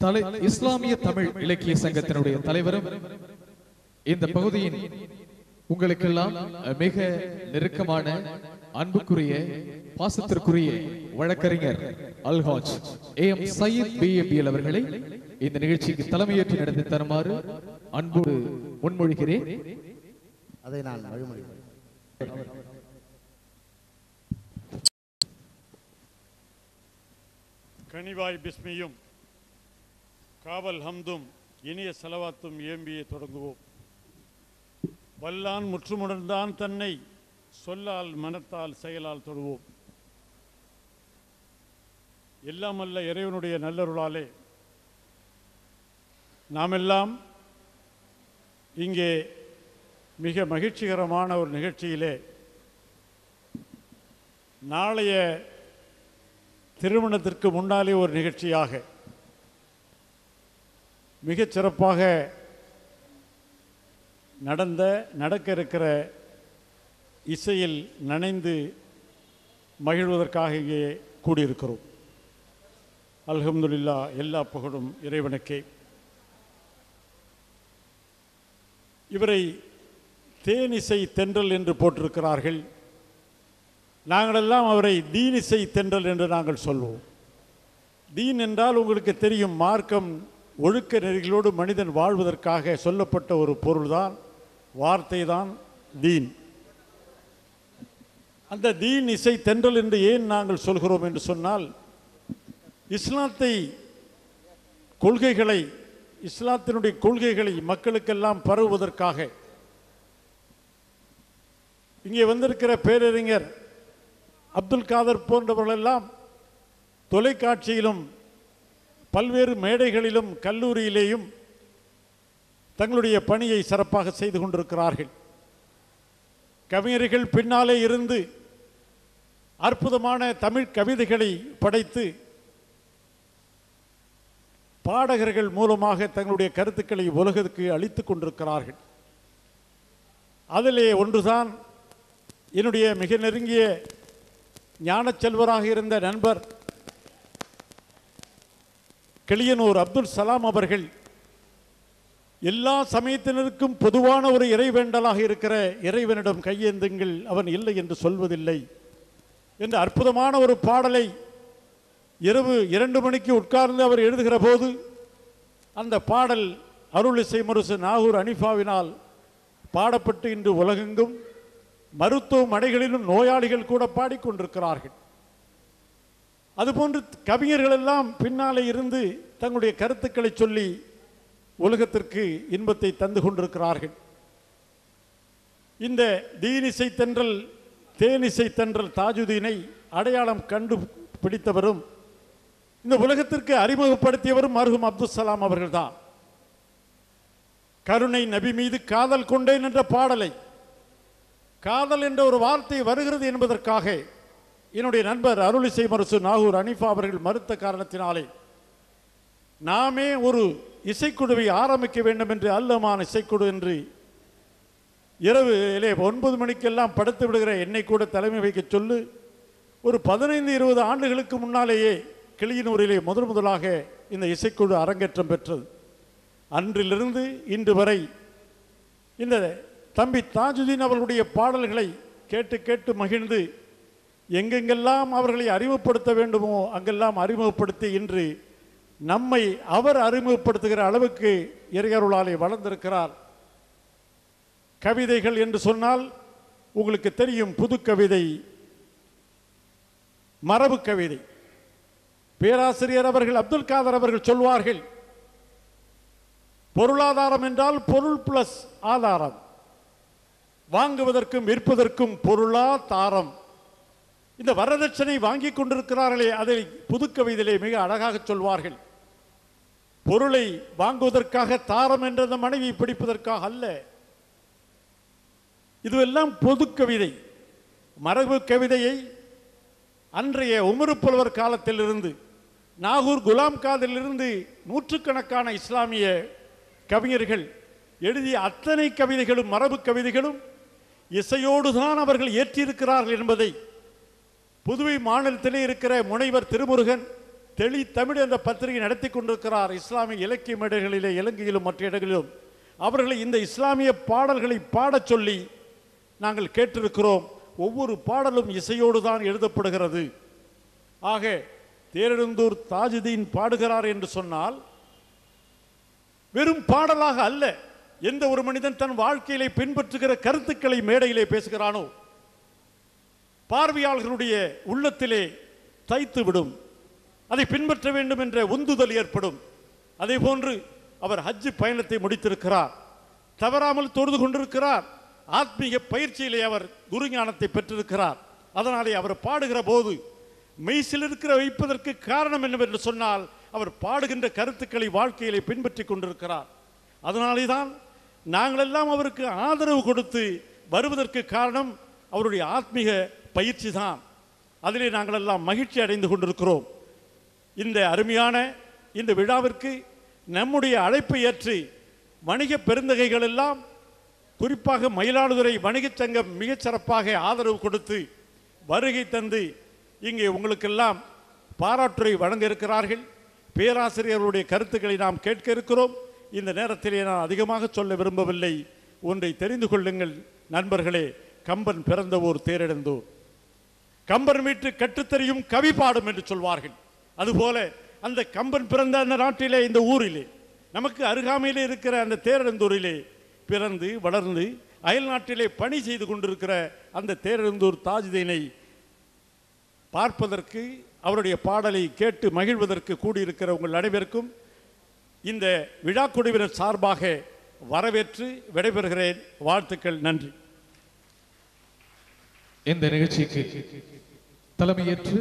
தலை இஸ்லாமிய தமிழ் இலக்கிய சங்கத்தினுடைய தலைவரும் இந்த பகுதியின் உங்களுக்கெல்லாம் மிக நெருக்கமான அன்புக்குரிய பாசத்திற்குரிய வழக்கறிஞர் Alhaj A M Sayeed BABL அவர்களை இந்த நிகழ்ச்சிக்கு தலைமையேற்று நடத்தி தருமாறு அன்போடு முன்மொழிகிறேன். அதை நான் வழிமொழிகிறேன் கனிவாய் பிஸ்மியும். காவல் ஹம்தும் இனிய செலவாத்தும் ஏம்பியை தொடங்குவோம். வல்லான் முற்றுமுணர்ந்தான் தன்னை சொல்லால் மனத்தால் செயலால் தொடுவோம். எல்லாம் அல்ல இறைவனுடைய நல்லருளாலே நாமெல்லாம் இங்கே மிக மகிழ்ச்சிகரமான ஒரு நிகழ்ச்சியிலே நாளைய திருமணத்திற்கு முன்னாலே ஒரு நிகழ்ச்சியாக மிகச் சிறப்பாக நடந்த நடக்க இருக்கிற இசையில் நனைந்து மகிழ்வதற்காக இங்கே கூடியிருக்கிறோம். அல்ஹம்துல்லா எல்லா புகழும் இறைவனுக்கே. இவரை தேனிசை தென்றல் என்று போட்டிருக்கிறார்கள். நாங்களெல்லாம் அவரை தீனிசை தென்றல் என்று நாங்கள் சொல்வோம். தீன் என்றால் உங்களுக்கு தெரியும் மார்க்கம் ஒழுக்க நெறிகளோடு மனிதன் வாழ்வதற்காக சொல்லப்பட்ட ஒரு பொருள்தான் வார்த்தை தான் தீன். அந்த தீன் இசை தென்றல் என்று ஏன் நாங்கள் சொல்கிறோம் என்று சொன்னால் இஸ்லாத்தை கொள்கைகளை இஸ்லாத்தினுடைய கொள்கைகளை மக்களுக்கெல்லாம் பரவுவதற்காக. இங்கே வந்திருக்கிற பேரறிஞர் அப்துல் காதர் போன்றவர்களெல்லாம் தொலைக்காட்சியிலும் பல்வேறு மேடைகளிலும் கல்லூரியிலேயும் தங்களுடைய பணியை சிறப்பாக செய்து கொண்டிருக்கிறார்கள். கவிஞர்கள் பின்னாலே இருந்து அற்புதமான தமிழ் கவிதைகளை படைத்து பாடகர்கள் மூலமாக தங்களுடைய கருத்துக்களை உலகத்துக்கு அளித்துக் கொண்டிருக்கிறார்கள். அதிலே ஒன்றுதான் என்னுடைய மிக நெருங்கிய ஞானச்செல்வராக இருந்த நண்பர் கிளியனூர் அப்துல் சலாம் அவர்கள் எல்லா சமயத்தினருக்கும் பொதுவான ஒரு இறைவேண்டலாக இருக்கிற இறைவனிடம் கையேந்துங்கள் அவன் இல்லை என்று சொல்வதில்லை என்ற அற்புதமான ஒரு பாடலை இரவு இரண்டு மணிக்கு உட்கார்ந்து அவர் எழுதுகிற போது அந்த பாடல் அருளிசை முரசு நாகூர் அனிஃபாவினால் பாடப்பட்டு இன்று உலகெங்கும் மருத்துவமனைகளிலும் நோயாளிகள் கூட பாடிக்கொண்டிருக்கிறார்கள். அதுபோன்று கவிஞர்கள் எல்லாம் பின்னாலே இருந்து தங்களுடைய கருத்துக்களை சொல்லி உலகத்திற்கு இன்பத்தை தந்து கொண்டிருக்கிறார்கள். இந்த தீனிசை தென்றல் தேனிசை தென்றல் தாஜுதீனை அடையாளம் கண்டு பிடித்தவரும் இந்த உலகத்திற்கு அறிமுகப்படுத்தியவரும் மருகும் அப்துல் சலாம் அவர்கள்தான். கருணை நபி மீது காதல் கொண்டேன் என்ற பாடலை காதல் என்ற ஒரு வார்த்தை வருகிறது என்பதற்காக என்னுடைய நண்பர் அருளிசை மருசு நாகூர் அனிஃபா அவர்கள் மறுத்த காரணத்தினாலே நாமே ஒரு இசைக்குழுவை ஆரம்பிக்க வேண்டும் என்று அல்லமான் இசைக்குழு என்று இரவு இலே ஒன்பது மணிக்கெல்லாம் படுத்து விடுகிற என்னை கூட தலைமை வைக்க சொல்லு. ஒரு பதினைந்து இருபது ஆண்டுகளுக்கு முன்னாலேயே கிளியனூரிலே முதல் முதலாக இந்த இசைக்குழு அரங்கேற்றம் பெற்றது. அன்றிலிருந்து இன்று வரை இந்த தம்பி தாஜுதீன் அவர்களுடைய பாடல்களை கேட்டு கேட்டு மகிழ்ந்து எங்கெங்கெல்லாம் அவர்களை அறிமுகப்படுத்த வேண்டுமோ அங்கெல்லாம் அறிமுகப்படுத்தி இன்று நம்மை அவர் அறிமுகப்படுத்துகிற அளவுக்கு இறையருளாலே வளர்ந்திருக்கிறார். கவிதைகள் என்று சொன்னால் உங்களுக்கு தெரியும் புது கவிதை மரபு கவிதை பேராசிரியர் அவர்கள் அப்துல் காதர் அவர்கள் சொல்வார்கள் பொருளாதாரம் என்றால் பொருள் பிளஸ் ஆதாரம். வாங்குவதற்கும் விற்பதற்கும் பொருளா தாரம். இந்த வரதட்சணை வாங்கி கொண்டிருக்கிறார்களே அதை புதுக்கவிதிலே மிக அழகாக சொல்வார்கள். பொருளை வாங்குவதற்காக தாரம் என்ற மனைவி பிடிப்பதற்காக அல்ல. இதுவெல்லாம் பொது கவிதை மரபு கவிதையை அன்றைய உமரு புலவர் காலத்திலிருந்து நாகூர் குலாம் காதிலிருந்து நூற்றுக்கணக்கான இஸ்லாமிய கவிஞர்கள் எழுதிய அத்தனை கவிதைகளும் மரபு கவிதைகளும் இசையோடுதான் அவர்கள் ஏற்றியிருக்கிறார்கள் என்பதை புதுவை மாநிலத்திலே இருக்கிற முனைவர் திருமுருகன் தெளி தமிழ் என்ற பத்திரிகை நடத்தி கொண்டிருக்கிறார். இஸ்லாமிய இலக்கிய மேடைகளிலே இலங்கையிலும் மற்ற இடங்களிலும். அவர்களை இந்த இஸ்லாமிய பாடல்களை பாடச் சொல்லி நாங்கள் கேட்டிருக்கிறோம். ஒவ்வொரு பாடலும் இசையோடு தான் எழுதப்படுகிறது. ஆக தேரெழுந்தூர் தாஜுதீன் பாடுகிறார் என்று சொன்னால் வெறும் பாடலாக அல்ல. எந்த ஒரு மனிதன் தன் வாழ்க்கையிலே பின்பற்றுகிற கருத்துக்களை மேடையிலே பேசுகிறானோ பார்வையாளர்களுடைய உள்ளத்திலே தைத்து விடும். அதை பின்பற்ற வேண்டும் என்ற உந்துதல் ஏற்படும். அதே போன்று அவர் ஹஜ் பயணத்தை முடித்திருக்கிறார். தவறாமல் தொழுது கொண்டிருக்கிறார். ஆத்மீக பயிற்சியிலே அவர் குருஞானத்தை பெற்றிருக்கிறார். அதனாலே அவர் பாடுகிற போது மெய்சில் இருக்கிற வைப்பதற்கு காரணம் என்னவென்று சொன்னால் அவர் பாடுகின்ற கருத்துக்களை வாழ்க்கையிலே பின்பற்றி கொண்டிருக்கிறார். அதனாலே தான் நாங்களெல்லாம் அவருக்கு ஆதரவு கொடுத்து வருவதற்கு காரணம் அவருடைய ஆத்மீக பயிற்சி தான். அதிலே நாங்களெல்லாம் மகிழ்ச்சி அடைந்து கொண்டிருக்கிறோம். இந்த அருமையான இந்த விழாவிற்கு நம்முடைய அழைப்பை ஏற்று வணிக பெருந்தகைகள் எல்லாம் குறிப்பாக மயிலாடுதுறை வணிகச் சங்கம் மிகச்சிறப்பாக ஆதரவு கொடுத்து வருகை தந்து இங்கே உங்களுக்கெல்லாம் பாராட்டுரை வழங்க இருக்கிறார்கள். பேராசிரியர்களுடைய கருத்துக்களை நாம் கேட்க இருக்கிறோம். இந்த நேரத்திலே நான் அதிகமாக சொல்ல விரும்பவில்லை. ஒன்றை தெரிந்து கொள்ளுங்கள். நண்பர்களே கம்பன் பிறந்த ஊர் கம்பன் வீட்டு கட்டுத்தறியும் கவி பாடும் என்று சொல்வார்கள். அதுபோல அந்த கம்பன் பிறந்த அந்த நாட்டிலே இந்த ஊரிலே நமக்கு அருகாமையிலே இருக்கிற அந்த தேரெழுந்தூரிலே பிறந்து வளர்ந்து அயல் நாட்டிலே பணி செய்து கொண்டிருக்கிற அந்த தேரெழுந்தூர் தாஜுதீனை பார்ப்பதற்கு அவருடைய பாடலை கேட்டு மகிழ்வதற்கு கூடியிருக்கிற உங்கள் அனைவருக்கும் இந்த விழா குழுவினர் சார்பாக வரவேற்று விடைபெறுகிறேன். வாழ்த்துக்கள் நன்றி. இந்த நிகழ்ச்சிக்கு தலைமையேற்று